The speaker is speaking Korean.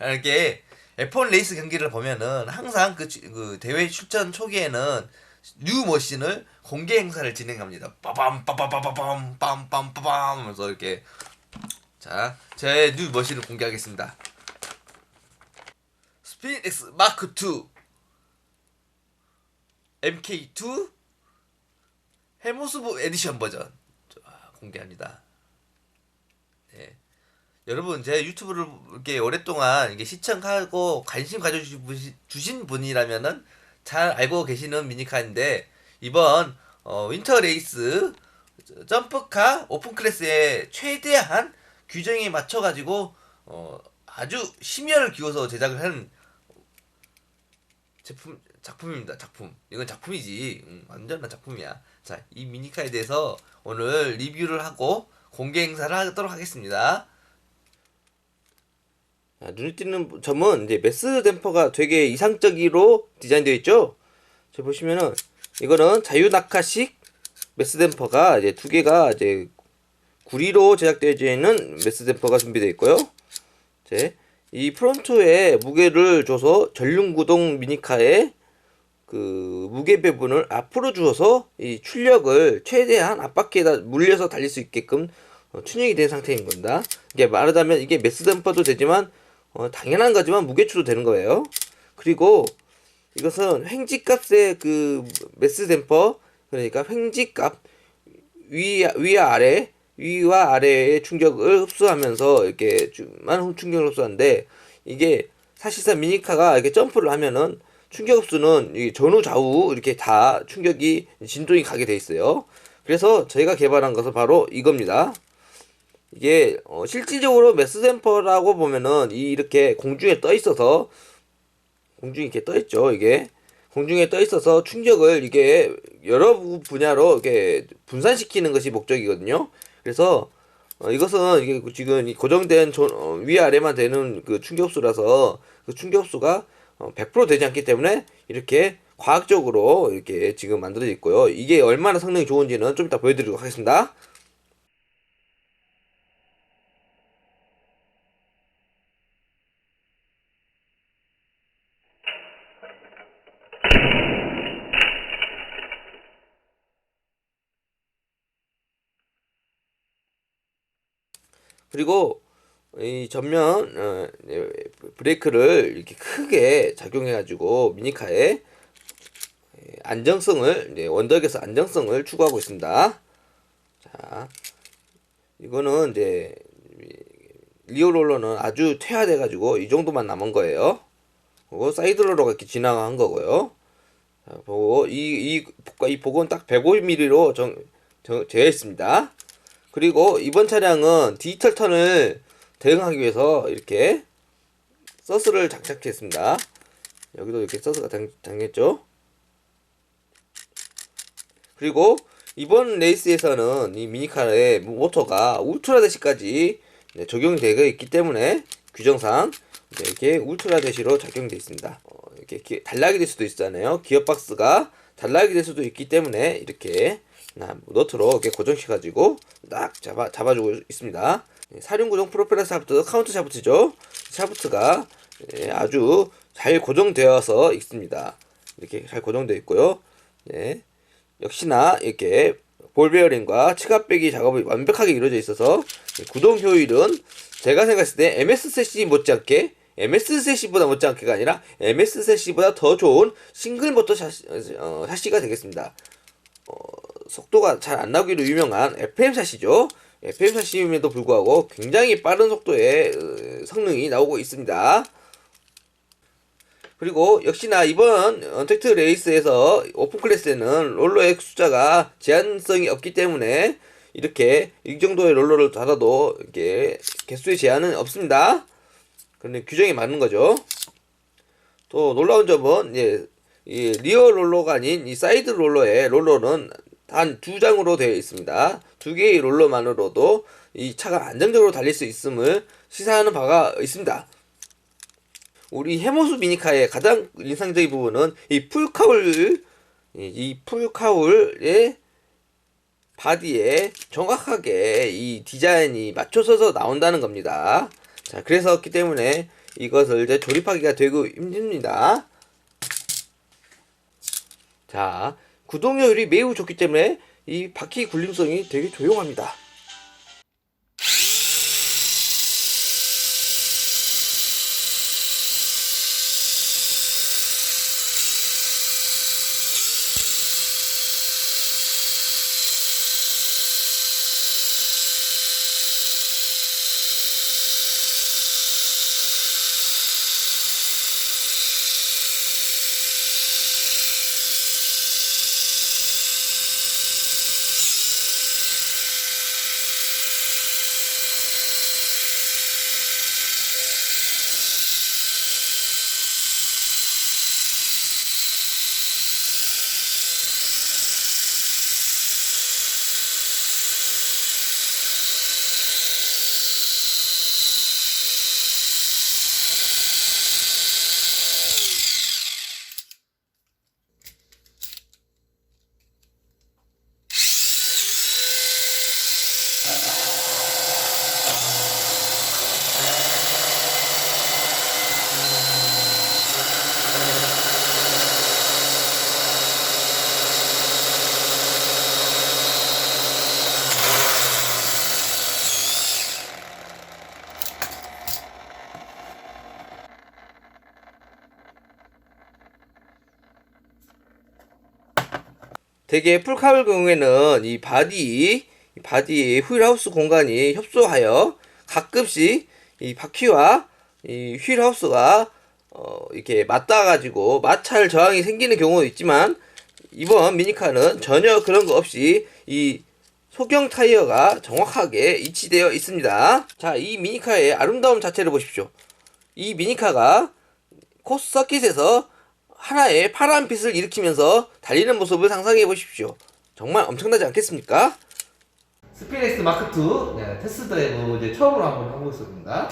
이렇게 F1 레이스 경기를 보면은 항상 그, 주- 그 대회 출전 초기에는 뉴 머신을 공개 행사를 진행합니다. 빠밤 빠바바바밤 빰빰빠밤 하면서 이렇게 자, 제 뉴 머신을 공개하겠습니다. 스피인 X 마크 2 MK2 해모스보 에디션 버전 자, 공개합니다. 네. 여러분 제 유튜브를 이렇게 오랫동안 이게 시청하고 관심 가져주신 분이라면은 잘 알고 계시는 미니카인데 이번 어, 윈터 레이스 점프카 오픈 클래스에 최대한 규정에 맞춰 가지고 어, 아주 심혈을 기워서 제작을 한 제품 작품입니다. 작품. 이건 작품이지. 음, 완전한 작품이야. 자, 이 미니카에 대해서 오늘 리뷰를 하고 공개 행사를 하도록 하겠습니다. 자, 눈에 띄는 점은 이제 메스 댐퍼가 되게 이상적으로 디자인되어 있죠. 자, 보시면은 이거는 자유 낙하식 메스 댐퍼가 이제 두 개가 이제 구리로 제작되어 있는 메스 댐퍼가 준비되어 있고요. 이제 이 프론트에 무게를 줘서 전륜구동 미니카의 그 무게 배분을 앞으로 주어서 이 출력을 최대한 앞바퀴에다 물려서 달릴 수 있게끔 어, 튜닝이 된 상태인 겁니다. 이게 말하자면 이게 메스 댐퍼도 되지만 어, 당연한 거지만 무게추도 되는 거예요. 그리고 이것은 횡지값의 그 메스 댐퍼 그러니까 횡지값 위 위와 아래 위와 아래의 충격을 흡수하면서 이렇게 만 충격을 흡수하는데 이게 사실상 미니카가 이렇게 점프를 하면은 충격 흡수는 이 전후 좌우 이렇게 다 충격이 진동이 가게 돼 있어요. 그래서 저희가 개발한 것은 바로 이겁니다. 이게 어, 실질적으로 메스 댐퍼라고 보면은 이 이렇게 공중에 떠 있어서 공중에 이렇게 떠 있죠. 이게 공중에 떠 있어서 충격을 이게 여러 부- 분야로 이렇게 분산시키는 것이 목적이거든요. 그래서 어, 이것은 이게 지금 이 고정된 조, 어, 위아래만 되는 그 충격수라서 그 충격수가 어, 100% 되지 않기 때문에 이렇게 과학적으로 이렇게 지금 만들어져 있고요. 이게 얼마나 성능이 좋은지는 좀 이따 보여드리도록 하겠습니다. 그리고 이 전면 어, 예, 브레이크를 이렇게 크게 작용해 가지고 미니카의 예, 안정성을 원덕에서 안정성을 추구하고 있습니다. 자, 이거는 이제 리오 롤러는 아주 퇴화돼 가지고 이 정도만 남은 거예요. 그리고 사이드 롤러가 이렇게 지나간 거고요. 자, 보고 이이 이 복은 딱 150mm로 정, 정 되어 있습니다. 그리고 이번 차량은 디지털 턴을 대응하기 위해서 이렇게 서스를 장착했습니다. 여기도 이렇게 서스가 장, 장했죠. 그리고 이번 레이스에서는 이 미니카의 모터가 울트라 대시까지 네, 적용이 되어 있기 때문에 규정상 네, 이렇게 울트라 대시로 적용되어 있습니다. 어, 이렇게 기- 단락이 될 수도 있잖아요. 기어박스가 단락이 될 수도 있기 때문에 이렇게 나 너트로 이렇게 고정시켜가지고 딱 잡아 잡아주고 있습니다. 예, 사륜구동 프로펠러 샤프트 카운터 샤프트죠. 샤프트가 예, 아주 잘 고정되어서 있습니다. 이렇게 잘 고정되어 있고요. 네. 역시나 이렇게 볼 베어링과 치갑 빼기 작업이 완벽하게 이루어져 있어서 이 구동 효율은 제가 생각했을 때 MS 세시 못지않게 MS 세시보다 못지않게가 아니라 MS 세시보다 더 좋은 싱글 모터 샤시, 어, 샤시가 되겠습니다. 어, 속도가 잘 안 나기로 유명한 FM 샷이죠. FM 샷임에도 불구하고 굉장히 빠른 속도의 어, 성능이 나오고 있습니다. 그리고 역시나 이번 언택트 레이스에서 오픈 클래스에는 롤러의 숫자가 제한성이 없기 때문에 이렇게 이 정도의 롤러를 달아도 이게 개수의 제한은 없습니다. 그런데 규정이 맞는 거죠. 또 놀라운 점은 이제 이 리어 롤러가 아닌 이 사이드 롤러의 롤러는 단 두 장으로 되어 있습니다. 두 개의 롤러만으로도 이 차가 안정적으로 달릴 수 있음을 시사하는 바가 있습니다. 우리 해모수 미니카의 가장 인상적인 부분은 이 풀카울 이 풀카울의 바디에 정확하게 이 디자인이 맞춰서서 나온다는 겁니다. 자, 그래서기 때문에 이것을 이제 조립하기가 되고 힘듭니다. 자, 구동효율이 매우 좋기 때문에 이 바퀴 굴림성이 되게 조용합니다. 대개 풀카블 경우에는 이 바디, 이 바디의 휠하우스 공간이 협소하여 가끔씩 이 바퀴와 이 휠하우스가 어, 이렇게 맞닿아가지고 마찰 저항이 생기는 경우도 있지만 이번 미니카는 전혀 그런 거 없이 이 소경 타이어가 정확하게 위치되어 있습니다. 자, 이 미니카의 아름다움 자체를 보십시오. 이 미니카가 코스 서킷에서 하나의 파란 빛을 일으키면서 달리는 모습을 상상해 보십시오. 정말 엄청나지 않겠습니까? 스피렉스 마크 2 네, 테스트 드라이브 이제 처음으로 한번 하고 있습니다.